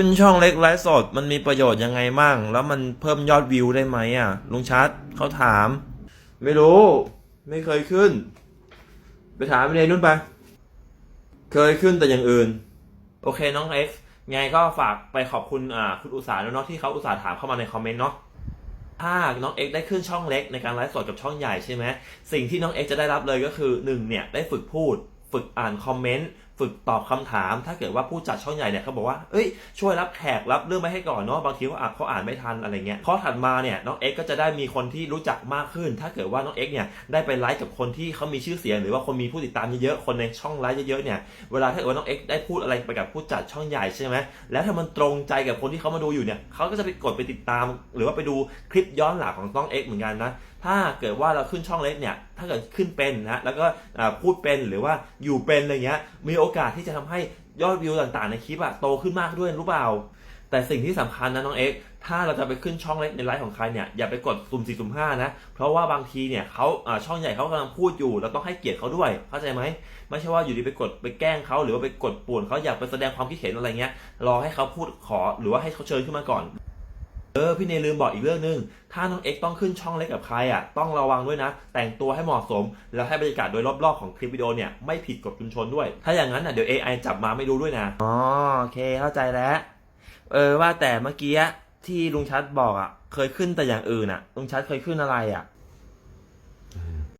ขึ้นช่องเล็กไลฟ์สดมันมีประโยชน์ยังไงมั่งแล้วมันเพิ่มยอดวิวได้ไหมอะ ลุงชัดเขาถาม ไม่รู้ ไม่เคยขึ้น ไปถามไปเลยนุ่นไป เคยขึ้นแต่อย่างอื่น โอเคน้องเอ็กซ์ไงก็ฝากไปขอบคุณอ่าคุณอุตสาหด้วยเนาะที่เขาอุตส่าห์ถามเข้ามาในคอมเมนต์เนาะถ้าน้องเอ็กได้ขึ้นช่องเล็กในการไลฟ์สดกับช่องใหญ่ใช่ไหมสิ่งที่น้องเอ็กจะได้รับเลยก็คือหนึ่งเนี่ยได้ฝึกพูด ฝึกอ่านคอมเมนต์ฝึกตอบคำถาม ถ้าเกิดว่าผู้จัดช่องใหญ่เนี่ยเขาบอกว่าเอ้ยช่วยรับแขกรับเรื่องไปให้ก่อนเนาะบางทีเขาอ่านเขาอ่านไม่ทันอะไรเงี้ยข้อถัดมาเนี่ยน้องเอ็กซ์ก็จะได้มีคนที่รู้จักมากขึ้น ถ้าเกิดว่าน้องเอ็กซ์เนี่ยได้ไปไลฟ์กับคนที่เขามีชื่อเสียง หรือว่าคนมีผู้ติดตามเยอะๆคนในช่องไลฟ์เยอะๆเนี่ยเวลาถ้าเกิดว่าน้องเอ็กซ์ได้พูดอะไรไปกับผู้จัดช่องใหญ่ใช่ไหมแล้วถ้ามันตรงใจกับคนที่เขามาดูอยู่เนี่ยเขาก็จะไปกดไปติดตาม หรือว่าไปดูคลิปย้อนหลังของน้องเอ็กซ์เหมือนกันนะถ้าเกิดว่าเราขึ้นช่องเล็กเนี่ยถ้าเกิดขึ้นเป็นนะแล้วก็พูดเป็นหรือว่าอยู่เป็นอะไรเงี้ยมีโโอกาสที่จะทำให้ยอดวิวต่างๆ ในคลิปอะโตขึ้นมากด้วยรู้เปล่า แต่สิ่งที่สำคัญนะน้องเอ็กถ้าเราจะไปขึ้นช่องเล็กในไลฟ์ของใครเนี่ยอย่าไปกดสุ่มสี่สุ่มห้านะ เพราะว่าบางทีเนี่ยเขาอ่าช่องใหญ่เขากำลังพูดอยู่ เราต้องให้เกียรติเขาด้วย เข้าใจไหมไม่ใช่ว่าอยู่ดีไปกดไปแกล้งเขาหรือว่าไปกดป่วนเขาอยากไปแสดงความคิดเห็นอะไรเงี้ยรอให้เขาพูดขอหรือว่าให้เขาเชิญขึ้นมาก่อน เออพี่เนยลืมบอกอีกเรื่องหนึง ถ้าน้องเอ็กต้องขึ้นช่องเล็กกับใครอะต้องระวังด้วยนะ แต่งตัวให้เหมาะสม แล้วให้บรรยากาศโดยรอบๆของคลิปวิดีโอเนี่ยไม่ผิดกฎชุมชนด้วย ถ้าอย่างนั้นอะเดี๋ยว AI จับมาไม่รู้ด้วยนะอ๋อโอเคเข้าใจแล้ว เออว่าแต่เมื่อกี้ที่ลุงชัดบอกอะ เคยขึ้นแต่อย่างอื่นอะลุงชัดเคยขึ้นอะไรอะ